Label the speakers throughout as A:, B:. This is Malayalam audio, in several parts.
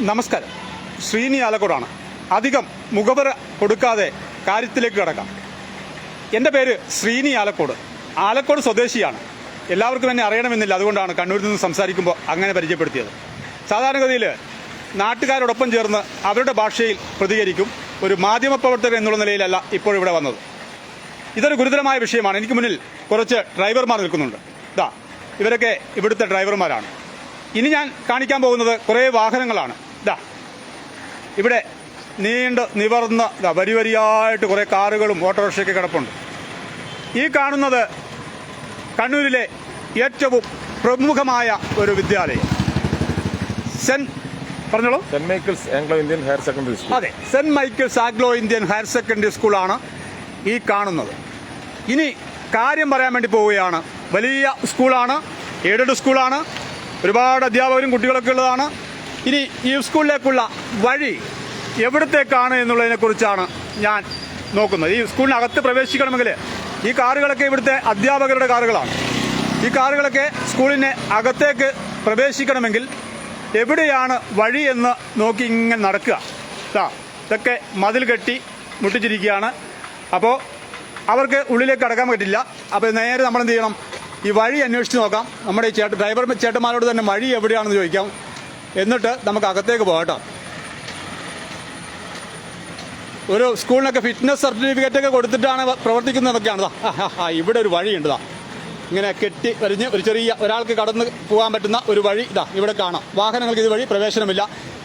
A: നമസ്കാരം. ശ്രീനി ആലക്കോടാണ്. അധികം മുഖവര കൊടുക്കാതെ കാര്യത്തിലേക്ക് കടക്കാം. എന്റെ പേര് ശ്രീനി ആലക്കോട്. ആലക്കോട് സ്വദേശിയാണ്. എല്ലാവർക്കും തന്നെ അറിയണമെന്നില്ല. അതുകൊണ്ടാണ് കണ്ണൂരിൽ നിന്ന് സംസാരിക്കുമ്പോൾ അങ്ങനെ പരിചയപ്പെടുത്തിയത്. സാധാരണഗതിയിൽ നാട്ടുകാരോടൊപ്പം ചേർന്ന് അവരുടെ ഭാഷയിൽ പ്രതികരിക്കും ഒരു മാധ്യമ മാധ്യമപ്രവർത്തകൻ എന്നുള്ള നിലയിലല്ല ഇപ്പോൾ ഇവിടെ വന്നത്. ഇതൊരു ഗുരുതരമായ വിഷയമാണ്. എനിക്ക് മുന്നിൽ കുറച്ച് ഡ്രൈവർമാർ നിൽക്കുന്നുണ്ട്. ഇതാ ഇവരൊക്കെ ഇവിടുത്തെ ഡ്രൈവർമാരാണ്. ഇനി ഞാൻ കാണിക്കാൻ പോകുന്നത് കുറേ വാഹനങ്ങളാണ്. ഇവിടെ നീണ്ട് നിവർന്ന വരി വരിയായിട്ട് കുറേ കാറുകളും ഓട്ടോറിക്ഷയൊക്കെ കിടപ്പുണ്ട്. ഈ കാണുന്നത് കണ്ണൂരിലെ ഏറ്റവും പ്രമുഖമായ ഒരു വിദ്യാലയം. സെൻ പറഞ്ഞോളൂ.
B: Saint Michael's Anglo Indian higher secondary school
A: അതെ saint Michael's Anglo Indian higher secondary സ്കൂളാണ് ഈ കാണുന്നത്. ഇനി കാര്യം പറയാൻ വേണ്ടി പോവുകയാണ്. വലിയ സ്കൂളാണ് എയ്ഡഡ് സ്കൂളാണ് ഒരുപാട് അധ്യാപകരും കുട്ടികളൊക്കെ ഉള്ളതാണ്. ഇനി ഈ സ്കൂളിലേക്കുള്ള വഴി എവിടത്തേക്കാണ് എന്നുള്ളതിനെക്കുറിച്ചാണ് ഞാൻ നോക്കുന്നത്. ഈ സ്കൂളിനകത്ത് പ്രവേശിക്കണമെങ്കിൽ ഈ കാറുകളൊക്കെ ഇവിടുത്തെ അധ്യാപകരുടെ കാറുകളാണ്. ഈ കാറുകളൊക്കെ സ്കൂളിന് അകത്തേക്ക് പ്രവേശിക്കണമെങ്കിൽ എവിടെയാണ് വഴി എന്ന് നോക്കി ഇങ്ങനെ നടക്കുക. ഇതൊക്കെ മതിൽ കെട്ടി മുട്ടിച്ചിരിക്കുകയാണ്. അപ്പോൾ അവർക്ക് ഉള്ളിലേക്ക് കടക്കാൻ പറ്റില്ല. അപ്പോൾ നേരെ നമ്മൾ എന്ത് ചെയ്യണം? ഈ വഴി അന്വേഷിച്ച് നോക്കാം. നമ്മുടെ ഈ ചേട്ട ഡ്രൈവർ ചേട്ടന്മാരോട് തന്നെ വഴി എവിടെയാണെന്ന് ചോദിക്കാം. എന്നിട്ട് നമുക്ക് അകത്തേക്ക് പോകാം കേട്ടോ. ഒരു സ്കൂളിനൊക്കെ ഫിറ്റ്നസ് സർട്ടിഫിക്കറ്റ് ഒക്കെ കൊടുത്തിട്ടാണ് പ്രവർത്തിക്കുന്നതൊക്കെയാണതാ ഇവിടെ ഒരു വഴിയുണ്ടതാ ഇങ്ങനെ കെട്ടി വരിഞ്ഞ് ഒരു ചെറിയ ഒരാൾക്ക് കടന്ന് പോകാൻ പറ്റുന്ന ഒരു വഴി ഇതാ ഇവിടെ കാണാം. വാഹനങ്ങൾക്ക് ഇതുവഴി പ്രവേശനമില്ല.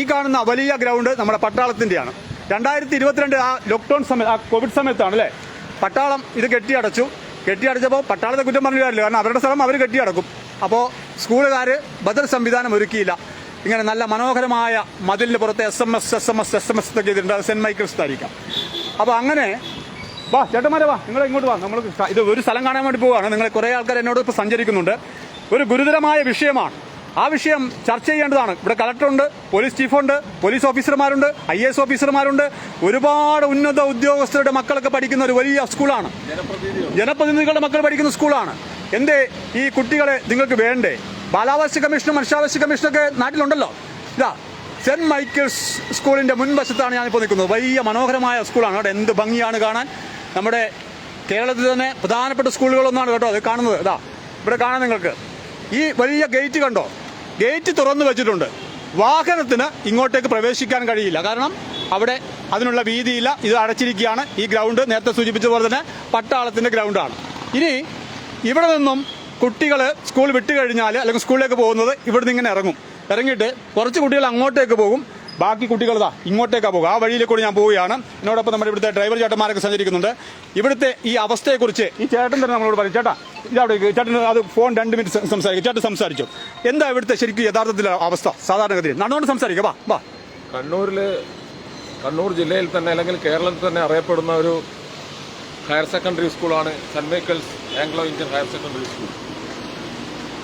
A: ഈ കാണുന്ന വലിയ ഗ്രൗണ്ട് നമ്മുടെ പട്ടാളത്തിന്റെയാണ്. രണ്ടായിരത്തി ഇരുപത്തിരണ്ട് ആ ലോക്ക്ഡൗൺ സമയത്ത് ആ കോവിഡ് സമയത്താണ് അല്ലേ പട്ടാളം ഇത് കെട്ടിയടച്ചു. കെട്ടിയടച്ചപ്പോൾ പട്ടാളത്തെ കുറ്റം പറഞ്ഞു കാരണം അവരുടെ സ്ഥലം അവർ കെട്ടിയടക്കും. അപ്പോൾ സ്കൂളുകാർ ബദൽ സംവിധാനം ഒരുക്കിയില്ല. ഇങ്ങനെ നല്ല മനോഹരമായ മതിലിന് പുറത്ത് S M S S M S S M S ഒക്കെ ചെയ്തിട്ടുണ്ട് അത് സെന്റ് മൈക്കിൾസ് ആയിരിക്കാം. അപ്പോൾ അങ്ങനെ വാ ചേട്ടന്മാരെ വാ നിങ്ങൾ ഇങ്ങോട്ട് വാ നമ്മൾ ഇത് ഒരു സ്ഥലം കാണാൻ വേണ്ടി പോവുകയാണ് നിങ്ങൾ കുറേ ആൾക്കാർ എന്നോട് ഇപ്പോൾ സഞ്ചരിക്കുന്നുണ്ട്. ഒരു ഗുരുതരമായ വിഷയമാണ്. ആ വിഷയം ചർച്ച ചെയ്യേണ്ടതാണ്. ഇവിടെ കളക്ടറുണ്ട് പോലീസ് ചീഫുണ്ട് പോലീസ് ഓഫീസർമാരുണ്ട് ഐ എസ് ഓഫീസർമാരുണ്ട്. ഒരുപാട് ഉന്നത ഉദ്യോഗസ്ഥരുടെ മക്കളൊക്കെ പഠിക്കുന്ന ഒരു വലിയ സ്കൂളാണ്. ജനപ്രതിനിധികളുടെ മക്കൾ പഠിക്കുന്ന സ്കൂളാണ്. എന്തേ ഈ കുട്ടികളെ നിങ്ങൾക്ക് വേണ്ടേ? ബാലാവകാശ കമ്മീഷനും മനുഷ്യാവകാശ കമ്മീഷനൊക്കെ നാട്ടിലുണ്ടല്ലോ. ഇതാ സെന്റ് മൈക്കിൾസ് സ്കൂളിന്റെ മുൻവശത്താണ് ഞാനിപ്പോൾ നിൽക്കുന്നത്. വലിയ മനോഹരമായ സ്കൂളാണ്. അവിടെ എന്ത് ഭംഗിയാണ് കാണാൻ. നമ്മുടെ കേരളത്തിൽ തന്നെ പ്രധാനപ്പെട്ട സ്കൂളുകളൊന്നാണ് കേട്ടോ അത് കാണുന്നത്. ഇതാ ഇവിടെ കാണാൻ നിങ്ങൾക്ക്. ഈ വലിയ ഗേറ്റ് കണ്ടോ? ഗേറ്റ് തുറന്നു വെച്ചിട്ടുണ്ട്. വാഹനത്തിന് ഇങ്ങോട്ടേക്ക് പ്രവേശിക്കാൻ കഴിയില്ല. കാരണം അവിടെ അതിനുള്ള വീതിയില്ല. ഇത് അടച്ചിരിക്കുകയാണ്. ഈ ഗ്രൗണ്ട് നേരത്തെ സൂചിപ്പിച്ച പോലെ തന്നെ പട്ടാളത്തിന്റെ ഗ്രൗണ്ടാണ്. ഇനി ഇവിടെ നിന്നും കുട്ടികൾ സ്കൂൾ വിട്ട് കഴിഞ്ഞാൽ അല്ലെങ്കിൽ സ്കൂളിലേക്ക് പോകുന്നത് ഇവിടുന്ന് ഇങ്ങനെ ഇറങ്ങും. ഇറങ്ങിയിട്ട് കുറച്ച് കുട്ടികൾ അങ്ങോട്ടേക്ക് പോകും. ബാക്കി കുട്ടികൾ ഇതാ ഇങ്ങോട്ടേക്കാണ് പോകുക. ആ വഴിയിലേക്ക് കൂടി ഞാൻ പോവുകയാണ്. എന്നോടൊപ്പം നമ്മുടെ ഇവിടുത്തെ ഡ്രൈവർ ചേട്ടന്മാരൊക്കെ സഞ്ചരിക്കുന്നുണ്ട്. ഇവിടുത്തെ ഈ അവസ്ഥയെക്കുറിച്ച് ഈ ചേട്ടൻ തന്നെ നമ്മളോട് പറയും. ചേട്ടാ ഇതവിടെ. ചേട്ടൻ അത് ഫോൺ രണ്ട് മിനിറ്റ് സംസാരിക്കും. ചേട്ടൻ സംസാരിച്ചു. എന്താ ഇവിടുത്തെ ശരിക്കും യഥാർത്ഥത്തിലെ അവസ്ഥ? സാധാരണഗതിയിൽ. നടന്നുകൊണ്ട് സംസാരിക്കുക വാ വാ.
B: കണ്ണൂരിൽ കണ്ണൂർ ജില്ലയിൽ തന്നെ അല്ലെങ്കിൽ കേരളത്തിൽ തന്നെ അറിയപ്പെടുന്ന ഒരു ഹയർ സെക്കൻഡറി സ്കൂളാണ് saint Michael's Anglo Indian higher secondary school.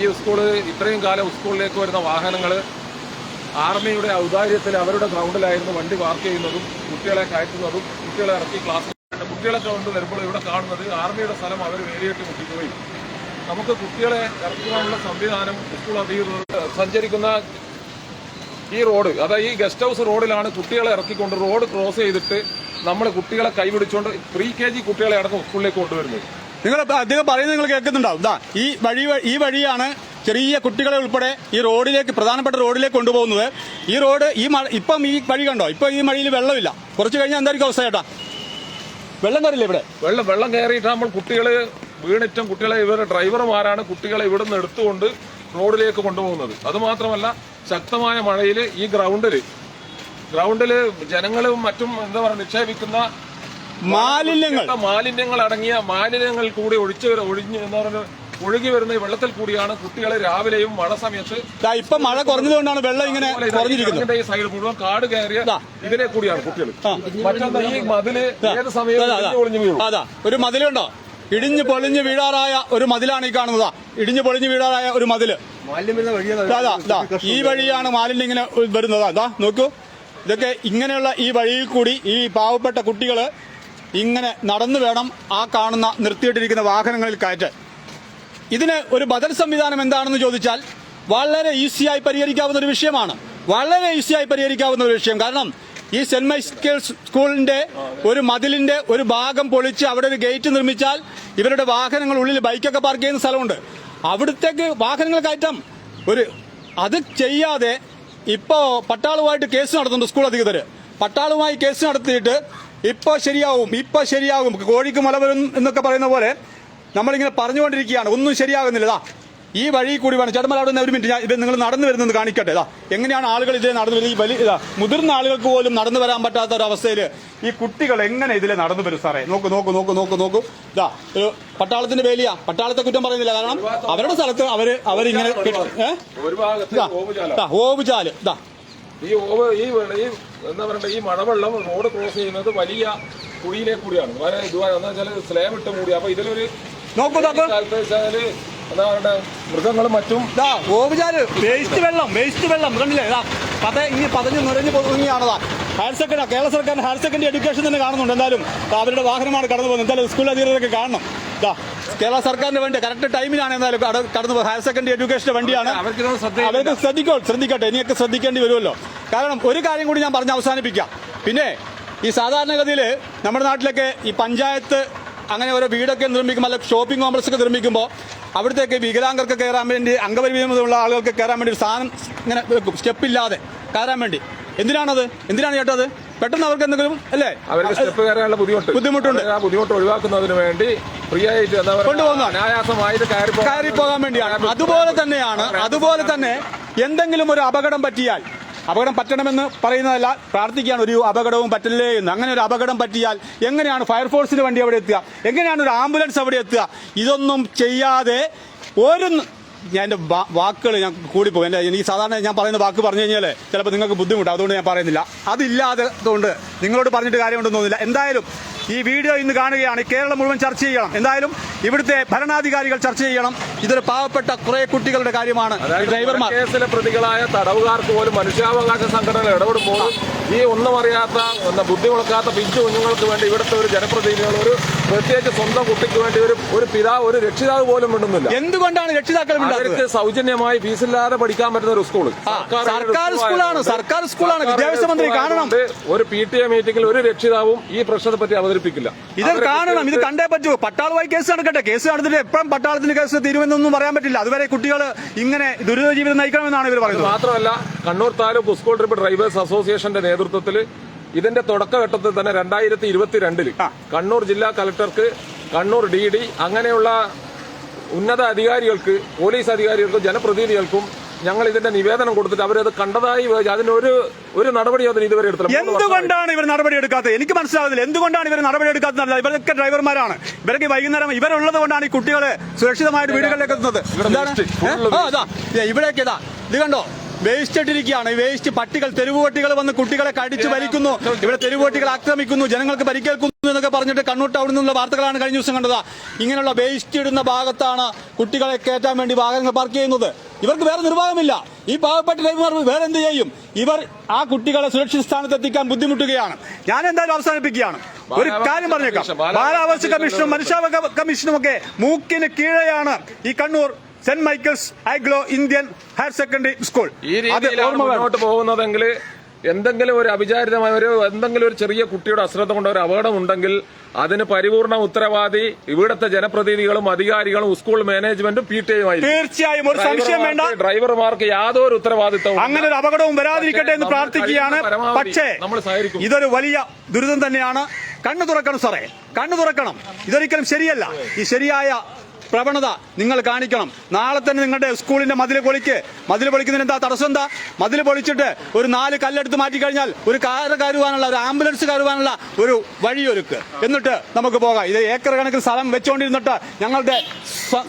B: ഈ സ്കൂൾ ഇത്രയും കാലം സ്കൂളിലേക്ക് വരുന്ന വാഹനങ്ങൾ ആർമിയുടെ ഔദാര്യത്തിൽ അവരുടെ ഗ്രൗണ്ടിലായിരുന്നു വണ്ടി പാർക്ക് ചെയ്യുന്നതും കുട്ടികളെ കയറ്റുന്നതും കുട്ടികളെ ഇറക്കി ക്ലാസ് കുട്ടികളെ കൊണ്ട് വരുമ്പോൾ ഇവിടെ കാണുന്നത് ആർമിയുടെ സ്ഥലം അവർ വേലിയിട്ട് മുട്ടിക്കുകയും നമുക്ക് കുട്ടികളെ ഇറക്കുവാനുള്ള സംവിധാനം സ്കൂൾ അധികൃതർ സഞ്ചരിക്കുന്ന ഈ റോഡ് അതായത് ഈ ഗസ്റ്റ് ഹൗസ് റോഡിലാണ് കുട്ടികളെ ഇറക്കിക്കൊണ്ട് റോഡ് ക്രോസ് ചെയ്തിട്ട് നമ്മൾ കുട്ടികളെ കൈപിടിച്ചുകൊണ്ട് പ്രീ കെ ജി കുട്ടികളെ അടക്കം സ്കൂളിലേക്ക് കൊണ്ടുവരുന്നത്.
A: നിങ്ങൾ അദ്ദേഹം പറയുന്നത് നിങ്ങൾ കേൾക്കുന്നുണ്ടാവും. ഇതാ ഈ വഴി ഈ വഴിയാണ് ചെറിയ കുട്ടികളെ ഉൾപ്പെടെ ഈ റോഡിലേക്ക് പ്രധാനപ്പെട്ട റോഡിലേക്ക് കൊണ്ടുപോകുന്നത്. ഈ റോഡ് ഈ മഴ ഇപ്പം ഈ വഴി കണ്ടോ? ഇപ്പം ഈ മഴയിൽ വെള്ളമില്ല. കുറച്ച് കഴിഞ്ഞാൽ എന്തായിരിക്കും അവസ്ഥ ചേട്ടാ? വെള്ളം കയറില്ല ഇവിടെ?
B: വെള്ളം വെള്ളം കയറിയിട്ടാകുമ്പോൾ കുട്ടികളെ വീണിറ്റും കുട്ടികളെ ഇവരുടെ ഡ്രൈവർമാരാണ് കുട്ടികളെ ഇവിടുന്ന് എടുത്തുകൊണ്ട് റോഡിലേക്ക് കൊണ്ടുപോകുന്നത്. അതുമാത്രമല്ല ശക്തമായ മഴയിൽ ഈ ഗ്രൗണ്ടിൽ ഗ്രൗണ്ടിൽ ജനങ്ങളും മറ്റും എന്താ പറയുക നിക്ഷേപിക്കുന്ന
A: മാലിന്യങ്ങൾ.
B: മാലിന്യങ്ങൾ അടങ്ങിയ മാലിന്യങ്ങൾ കൂടി ഒഴിച്ചു ഒഴിഞ്ഞ് പറഞ്ഞ പറയുക ഒഴുകി വരുന്ന വെള്ളത്തിൽ കൂടിയാണ് കുട്ടികളെ രാവിലെയും മഴ സമയത്ത്
A: ഇപ്പൊ ഇപ്പം മഴ കുറഞ്ഞതുകൊണ്ടാണ് വെള്ളം ഇങ്ങനെ കുറഞ്ഞിരിക്കുന്നത്.
B: ഈ സൈഡ് മുഴുവൻ കാട് കയറിയ
A: ഇതിനെ
B: ഇതിലെ കൂടിയാണ് കുട്ടികൾ. മറ്റൊന്ന് ഈ മതിൽ ഏത്
A: അതാ,
B: സമയവും
A: അതാ.
B: വീഴും.
A: അതാ ഒരു മതിലുണ്ടോ ഇടിഞ്ഞു പൊളിഞ്ഞു വീഴാറായ ഒരു മതിലാണ് ഈ കാണുന്നത്. ഇടിഞ്ഞു പൊളിഞ്ഞു വീഴാറായ ഒരു മതിൽ. ദാ. ഈ വഴിയാണ് മാലിന്യം ഇങ്ങനെ വരുന്നത്. അതാ നോക്കൂ. ഇതൊക്കെ ഇങ്ങനെയുള്ള ഈ വഴിയിൽ കൂടി ഈ പാവപ്പെട്ട കുട്ടികൾ ഇങ്ങനെ നടന്നു വേണം ആ കാണുന്ന നിർത്തിയിട്ടിരിക്കുന്ന വാഹനങ്ങളിൽ കയറ്റാൻ. ഇതിന് ഒരു ബദൽ സംവിധാനം എന്താണെന്ന് ചോദിച്ചാൽ വളരെ ഈസിയായി പരിഹരിക്കാവുന്ന ഒരു വിഷയമാണ്. വളരെ ഈസിയായി പരിഹരിക്കാവുന്ന ഒരു വിഷയം. കാരണം ഈ സെന്റ് മൈക്കിൾസ് സ്കൂളിന്റെ ഒരു മതിലിന്റെ ഒരു ഭാഗം പൊളിച്ച് അവിടെ ഒരു ഗേറ്റ് നിർമ്മിച്ചാൽ ഇവരുടെ വാഹനങ്ങൾ ഉള്ളിൽ ബൈക്കൊക്കെ പാർക്ക് ചെയ്യുന്ന സ്ഥലമുണ്ട്. അവിടത്തേക്ക് വാഹനങ്ങൾ കയറ്റാം. ഒരു അത് ചെയ്യാതെ ഇപ്പോൾ പട്ടാളുമായിട്ട് കേസ് നടത്തുന്നുണ്ട് സ്കൂൾ അധികൃതർ പട്ടാളുമായി കേസ് നടത്തിയിട്ട് ഇപ്പൊ ശരിയാവും ഇപ്പൊ ശരിയാകും കോഴിക്ക് മല വരും എന്നൊക്കെ പറയുന്ന പോലെ നമ്മളിങ്ങനെ പറഞ്ഞുകൊണ്ടിരിക്കുകയാണ്. ഒന്നും ശരിയാകുന്നില്ല. ദാ ഈ വഴി കൂടി വേണം. ചേട്ടന്മാർ അവിടെ നിന്ന് ഒരു മിനിറ്റ്. ഞാൻ ഇത് നിങ്ങൾ നടന്നു വരുന്നത് കാണിക്കട്ടെ. ഇതാ എങ്ങനെയാണ് ആളുകൾ ഇതിലെ നടന്നു വരുന്നത്? ഈ വലിയ ഇതാ മുതിർന്ന ആളുകൾക്ക് പോലും നടന്നു വരാൻ പറ്റാത്ത ഒരു അവസ്ഥയിൽ ഈ കുട്ടികൾ എങ്ങനെ ഇതിലെ നടന്നു വരും സാറേ? നോക്ക് നോക്ക് നോക്ക് നോക്ക് നോക്ക്. ഇതാ ഒരു പട്ടാളത്തിന്റെ വേലിയാ. പട്ടാളത്തെ കുറ്റം പറയുന്നില്ല. കാരണം അവരുടെ സ്ഥലത്ത് അവർ അവരിങ്ങനെ ഇതാ, ഇതാ, ഓവുചാൽ. ഇതാ
B: ഈ ഓവ് ഈ ഈ എന്താ പറയണ്ട ഈ മഴവെള്ളം റോഡ് ക്രോസ് ചെയ്യുന്നത് വലിയ കുഴിയിലേക്ക് കൂടിയാണ് വളരെ ഇതുവരെ എന്താ വെച്ചാൽ സ്ലേബ് ഇട്ട് മൂടി. അപ്പൊ ഇതിലൊരു കാലത്ത് വെച്ചാൽ എന്താ പറയണ്ട മൃഗങ്ങളും മറ്റും
A: ഓവുചാൽ വേസ്റ്റ് വെള്ളം വേസ്റ്റ് വെള്ളം. കണ്ടില്ലേ? പത ഇനി പതഞ്ഞ് നിറഞ്ഞ് പൊതുങ്ങിയാണതാ ഹയർ സെക്കൻഡറി കേരള സർക്കാർ ഹയർ സെക്കൻഡറി എഡ്യൂക്കേഷൻ തന്നെ കാണുന്നുണ്ട്. എന്തായാലും അവരുടെ വാഹനമാണ് കടന്നു പോകുന്നത് എന്തായാലും സ്കൂൾ അധികൃതരൊക്കെ കാണണം. കേരള സർക്കാരിന്റെ വണ്ടി കറക്റ്റ് ടൈമിലാണ് എന്നാലും കട- കടന്നു ഹയർ സെക്കൻഡറി എഡ്യൂക്കേഷന്റെ വണ്ടിയാണ്.
B: അവർക്ക്
A: ശ്രദ്ധിക്കോ ശ്രദ്ധിക്കട്ടെ. ഇനിയൊക്കെ ശ്രദ്ധിക്കേണ്ടി വരുമല്ലോ. കാരണം ഒരു കാര്യം കൂടി ഞാൻ പറഞ്ഞ് അവസാനിപ്പിക്കാം. പിന്നെ ഈ സാധാരണഗതിയിൽ നമ്മുടെ നാട്ടിലൊക്കെ ഈ പഞ്ചായത്ത് അങ്ങനെ ഓരോ വീടൊക്കെ നിർമ്മിക്കുമ്പോൾ അല്ലെങ്കിൽ ഷോപ്പിംഗ് കോംപ്ലക്സ് ഒക്കെ നിർമ്മിക്കുമ്പോൾ അവിടത്തേക്ക് വികലാംഗർക്ക് കയറാൻ വേണ്ടി അംഗപരിമിതമുള്ള ആളുകൾക്ക് കയറാൻ വേണ്ടി ഒരു സാധനം ഇങ്ങനെ വെക്കും. സ്റ്റെപ്പില്ലാതെ കയറാൻ വേണ്ടി. എന്തിനാണത്? എന്തിനാണ് ചേട്ടാ അത്? പെട്ടെന്ന് അവർക്ക് എന്തെങ്കിലും അല്ലേ?
B: അവർക്ക് സ്റ്റെപ്പ് കയറാനുള്ള ബുദ്ധിമുട്ട്.
A: ബുദ്ധിമുട്ടുണ്ട്.
B: ആ ബുദ്ധിമുട്ട് ഒഴിവാക്കുന്നതിന് വേണ്ടി ഫ്രീ ആയിട്ട് എന്താ. അനായാസമായിട്ട് കയറി പോകാൻ-
A: വേണ്ടിയാണ്. അതുപോലെ തന്നെയാണ് അതുപോലെ തന്നെ എന്തെങ്കിലും ഒരു അപകടം പറ്റിയാൽ അപകടം പറ്റണമെന്ന് പറയുന്നതല്ല പ്രാർത്ഥിക്കുകയാണ്. ഒരു അപകടവും പറ്റില്ലേ എന്ന്. അങ്ങനെ ഒരു അപകടം പറ്റിയാൽ എങ്ങനെയാണ് ഫയർഫോഴ്സിന്റെ വണ്ടി അവിടെ എത്തുക? എങ്ങനെയാണ് ഒരു ആംബുലൻസ് അവിടെ എത്തുക? ഇതൊന്നും ചെയ്യാതെ ഒരു ഞാൻ എന്റെ വാക്കുകൾ ഞാൻ കൂടിപ്പോകും. എന്റെ എനിക്ക് സാധാരണ ഞാൻ പറയുന്ന വാക്ക് പറഞ്ഞു കഴിഞ്ഞാൽ ചിലപ്പോൾ നിങ്ങൾക്ക് ബുദ്ധിമുട്ടാണ് അതുകൊണ്ട് ഞാൻ പറയുന്നില്ല. അതില്ലാത്തതുകൊണ്ട് കൊണ്ട് നിങ്ങളോട് പറഞ്ഞിട്ട് കാര്യമുണ്ടെന്ന് തോന്നുന്നില്ല. എന്തായാലും ഈ വീഡിയോ ഇന്ന് കാണുകയാണ്. കേരളം മുഴുവൻ ചർച്ച ചെയ്യണം. എന്തായാലും ഇവിടുത്തെ ഭരണാധികാരികൾ ചർച്ച ചെയ്യണം. ഇതൊരു പാവപ്പെട്ട കുറെ കുട്ടികളുടെ കാര്യമാണ്. ഡ്രൈവർമാർ
B: കേസിലെ പ്രതികളായ തടവുകാർക്ക് പോലും മനുഷ്യാവകാശ സംഘടനകൾ ഇടപെടുമ്പോൾ ഈ ഒന്നും അറിയാത്ത ബുദ്ധി മുളക്കാത്ത പിഞ്ചു കുഞ്ഞുങ്ങൾക്ക് വേണ്ടി ഇവിടുത്തെ ഒരു ജനപ്രതിനിധികൾ ഒരു പ്രത്യേകിച്ച് സ്വന്തം കുട്ടിക്ക് വേണ്ടി ഒരു ഒരു പിതാവ് ഒരു രക്ഷിതാവ് പോലും മിണ്ടുന്നില്ല.
A: എന്തുകൊണ്ടാണ് രക്ഷിതാക്കൾ
B: അവർക്ക് സൗജന്യമായി ഫീസില്ലാതെ പഠിക്കാൻ പറ്റുന്ന ഒരു സ്കൂൾ
A: സർക്കാർ സ്കൂളാണ്, സർക്കാർ സ്കൂളാണ്. വിദ്യാഭ്യാസ മന്ത്രി കാണണം.
B: ഒരു പി ടി എ മീറ്റിംഗിൽ ഒരു രക്ഷിതാവും ഈ പ്രശ്നത്തെ പറ്റി അവതരിപ്പിക്കില്ല.
A: ഇത് കാണണം. ഇത് കണ്ടേ പറ്റൂ. പട്ടാളമായി കേസ് നടക്കട്ടെ. കേസ് നടന്നിട്ട് എപ്പോഴും പട്ടാളത്തിന്റെ കേസ് തീരുമെന്നൊന്നും പറയാൻ പറ്റില്ല. അതുവരെ കുട്ടികൾ ഇങ്ങനെ ദുരിത ജീവിതം നയിക്കണമെന്നാണ് ഇവർ പറയുന്നത്.
B: മാത്രമല്ല Kannur taluk school trip drivers അസോസിയേഷന്റെ നേതൃത്വത്തിൽ ഇതിന്റെ തുടക്കഘട്ടത്തിൽ തന്നെ രണ്ടായിരത്തി
A: ഇരുപത്തിരണ്ടിൽ.
B: കണ്ണൂർ ജില്ലാ കലക്ടർക്ക് കണ്ണൂർ ഡി ഡി അങ്ങനെയുള്ള ഉന്നത അധികാരികൾക്ക് പോലീസ് അധികാരികൾക്കും ജനപ്രതിനിധികൾക്കും ഞങ്ങൾ ഇതിന്റെ നിവേദനം കൊടുത്തിട്ട് അവരത് കണ്ടതായി അതിനൊരു ഒരു നടപടി അതിന് ഇതുവരെ എടുത്തില്ല.
A: എന്തുകൊണ്ടാണ് ഇവർ നടപടി എടുക്കാത്തത് എനിക്ക് മനസ്സിലാവുന്നില്ല. എന്തുകൊണ്ടാണ് ഇവർ നടപടി എടുക്കാത്തത് ഇവരൊക്കെ ഡ്രൈവർമാരാണ്. ഇവരൊക്കെ വൈകുന്നേരം ഇവരുള്ളത് കൊണ്ടാണ് ഈ കുട്ടികളെ സുരക്ഷിതമായിട്ട് വീടുകളിലേക്ക് എത്തുന്നത്. ഇവിടേക്ക് ഇതാ. ഇത് കണ്ടോ? വേസ്റ്റ് ഇട്ടിരിക്കുകയാണ്. ഈ വേസ്റ്റ് പട്ടികൾ തെരുവുപട്ടികൾ വന്ന് കുട്ടികളെ കടിച്ചു ഭരിക്കുന്നു ഇവിടെ തെരുവുപട്ടികൾ ആക്രമിക്കുന്നു. ജനങ്ങൾക്ക് പരിക്കേൽക്കുന്നു എന്നൊക്കെ പറഞ്ഞിട്ട് കണ്ണൂർ ടൗണിൽ നിന്നുള്ള വാർത്തകളാണ് കഴിഞ്ഞ ദിവസം കണ്ടത്. ഇങ്ങനെയുള്ള വേസ്റ്റ് ഇടുന്ന ഭാഗത്താണ് കുട്ടികളെ കയറ്റാൻ വേണ്ടി വാഹനങ്ങൾ പാർക്ക് ചെയ്യുന്നത്. ഇവർക്ക് വേറെ നിർവാഹമില്ല. ഈ പാവപ്പെട്ട ഡ്രൈവർമാർ വേറെ എന്ത് ചെയ്യും? ഇവർ ആ കുട്ടികളെ സുരക്ഷിത സ്ഥാനത്ത് എത്തിക്കാൻ ബുദ്ധിമുട്ടുകയാണ്. ഞാൻ എന്തായാലും അവസാനിപ്പിക്കുകയാണ്. ഒരു കാര്യം പറഞ്ഞേക്കാം. ബാലാവകാശ കമ്മീഷനും മനുഷ്യാവകാശ കമ്മീഷനും ഒക്കെ മൂക്കിന് കീഴെയാണ് ഈ Kannur saint Michael's Anglo Indian higher secondary school
B: ഈ രീതിയിലാണ് മുന്നോട്ട് പോകുന്നതെങ്കിൽ എന്തെങ്കിലും ഒരു അവിചാരിതമായ ഒരു എന്തെങ്കിലും ഒരു ചെറിയ കുട്ടിയുടെ അശ്രദ്ധ കൊണ്ട് ഒരു അപകടം ഉണ്ടെങ്കിൽ അതിന് പരിപൂർണ ഉത്തരവാദി ഇവിടുത്തെ ജനപ്രതിനിധികളും അധികാരികളും സ്കൂൾ മാനേജ്മെന്റും പി ടി
A: തീർച്ചയായും ഒരു സംശയം വേണ്ട.
B: ഡ്രൈവർമാർക്ക് യാതൊരു ഉത്തരവാദിത്തവും
A: അങ്ങനെ ഒരു അപകടവും വരാതിരിക്കട്ടെ എന്ന് പ്രാർത്ഥിക്കുകയാണ്. പക്ഷേ. ഇതൊരു വലിയ ദുരിതം തന്നെയാണ്. കണ്ണു തുറക്കണം സാറേ. കണ്ണു തുറക്കണം. ഇതൊരിക്കലും ശരിയല്ല. ഈ ശരിയായ പ്രവണത നിങ്ങൾ കാണിക്കണം. നാളെ തന്നെ നിങ്ങളുടെ സ്കൂളിന്റെ മതിൽ പൊളിക്ക്. മതിൽ പൊളിക്കുന്നതിന് എന്താ തടസ്സം എന്താ? മതിൽ പൊളിച്ചിട്ട് ഒരു നാല് കല്ലെടുത്ത് മാറ്റി കഴിഞ്ഞാൽ ഒരു കാർ കരുവാനുള്ള ഒരു ആംബുലൻസ് കരുവാനുള്ള ഒരു വഴിയൊരുക്ക് എന്നിട്ട് നമുക്ക് പോകാം. ഇത് ഏക്കർ കണക്കിന് സ്ഥലം വെച്ചുകൊണ്ടിരുന്നിട്ട് ഞങ്ങളുടെ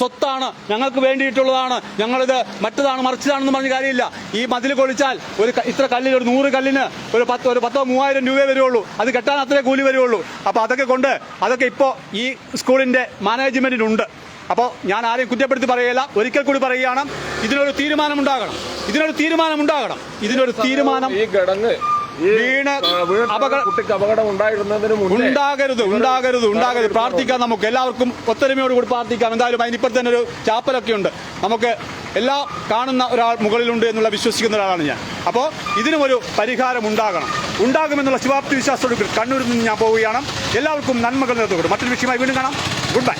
A: സ്വത്താണ് ഞങ്ങൾക്ക് വേണ്ടിയിട്ടുള്ളതാണ്. ഞങ്ങളിത് മറ്റതാണ് മറിച്ചതാണെന്ന് പറഞ്ഞ കാര്യമില്ല. ഈ മതിൽ പൊളിച്ചാൽ ഒരു ഇത്ര കല്ലിൽ ഒരു നൂറ് കല്ലിന് ഒരു പത്ത് ഒരു പത്തോ മൂവായിരം രൂപയെ വരുള്ളൂ അത് കെട്ടാൻ അത്രേ കൂലി വരുള്ളൂ അപ്പൊ അതൊക്കെ കൊണ്ട് അതൊക്കെ ഇപ്പോ ഈ സ്കൂളിന്റെ മാനേജ്മെന്റിനുണ്ട്. അപ്പോൾ ഞാൻ ആരെയും കുറ്റപ്പെടുത്തി പറയുകയില്ല ഒരിക്കൽ കൂടി പറയുകയാണ് ഇതിനൊരു തീരുമാനമുണ്ടാകണം. ഇതിനൊരു തീരുമാനമുണ്ടാകണം. ഇതിനൊരു തീരുമാനം
B: ഈ ഇതിനൊരു തീരുമാനം
A: വീണ്
B: കുട്ടിക്ക് അപകടം ഉണ്ടായിരുന്നതിന്
A: ഉണ്ടാകരുത് ഉണ്ടാകരുത് ഉണ്ടാകരുത് പ്രാർത്ഥിക്കാം നമുക്ക്. എല്ലാവർക്കും ഒത്തൊരുമയോട് കൂടി പ്രാർത്ഥിക്കാം. എന്തായാലും അതിനിപ്പുറത്ത് തന്നെ ഒരു ചാപ്പലൊക്കെ ഉണ്ട്. നമുക്ക് എല്ലാം കാണുന്ന ഒരാൾ മുകളിലുണ്ട് എന്നുള്ള വിശ്വസിക്കുന്ന ഒരാളാണ് ഞാൻ. അപ്പോൾ ഇതിനും ഒരു പരിഹാരം ഉണ്ടാകണം. ഉണ്ടാകുമെന്നുള്ള ശുഭാപ്തി വിശ്വാസത്തോട് കണ്ണൂരിൽ നിന്ന് ഞാൻ പോവുകയാണ്. എല്ലാവർക്കും നന്മകൾ നേർന്നുകൊടുക്കും മറ്റൊരു വിഷയമായി വീണ്ടും കാണാം. Good bye